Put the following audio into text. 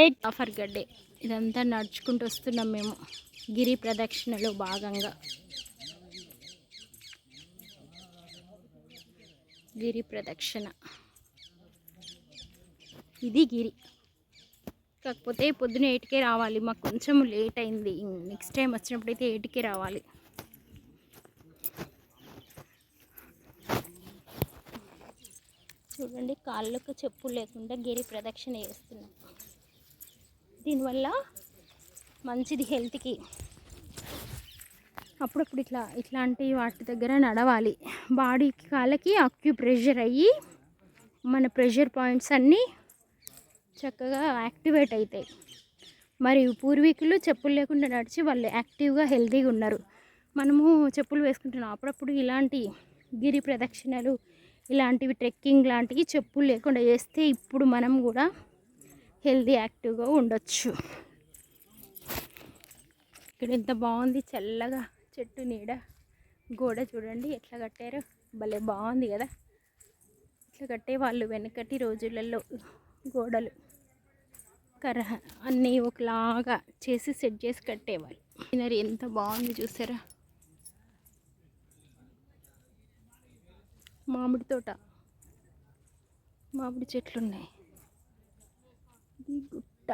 Eight. Offer గడ్డే. ఇదంతా నడుచుకుంటూ వస్తున్నాం మేము. గిరి ప్రదక్షిణలో భాగంగా. గిరి ప్రదక్షిణ. ఇది గిరి. కాకపోతే పొద్దున ఎయిట్కే రావాలి. మాకు కొంచెం లేట్ అయింది. నెక్స్ట్ టైం వచ్చినప్పుడు అయితే ఎయిట్కే రావాలి. చూడండి కాళ్ళకు చెప్పు లేకుండా గిరి ప్రదక్షిణ చేస్తున్నాం. దీనివల్ల మంచిది హెల్త్కి. అప్పుడప్పుడు ఇట్లా ఇట్లాంటి వాటి దగ్గర నడవాలి. బాడీకి కాళ్ళకి అక్యుప్రెషర్ అయ్యి మన ప్రెషర్ పాయింట్స్ అన్నీ చక్కగా యాక్టివేట్ అవుతాయి మరి పూర్వీకులు చెప్పులు లేకుండా నడిచి వాళ్ళు యాక్టివ్గా హెల్తీగా ఉన్నారు. మనము చెప్పులు వేసుకుంటున్నాం. అప్పుడప్పుడు ఇలాంటి గిరి ప్రదక్షిణలు ఇలాంటివి ట్రెక్కింగ్ లాంటివి చెప్పులు లేకుండా చేస్తే ఇప్పుడు మనం కూడా హెల్తీ యాక్టివ్గా ఉండొచ్చు. ఇక్కడ ఎంత బాగుంది చల్లగా చెట్టు నీడ. గోడ చూడండి ఎట్లా కట్టారు. భలే బాగుంది కదా. ఇట్లా కట్టే వాళ్ళు వెనకటి రోజులలో గోడలు. కర్ర అన్నీ ఒకలాగా చేసి సెట్ చేసి కట్టేవాళ్ళు. సీనరీ ఎంత బాగుంది చూసారా? మామిడి తోట. మామిడి చెట్లు ఉన్నాయి ఇది గుట్ట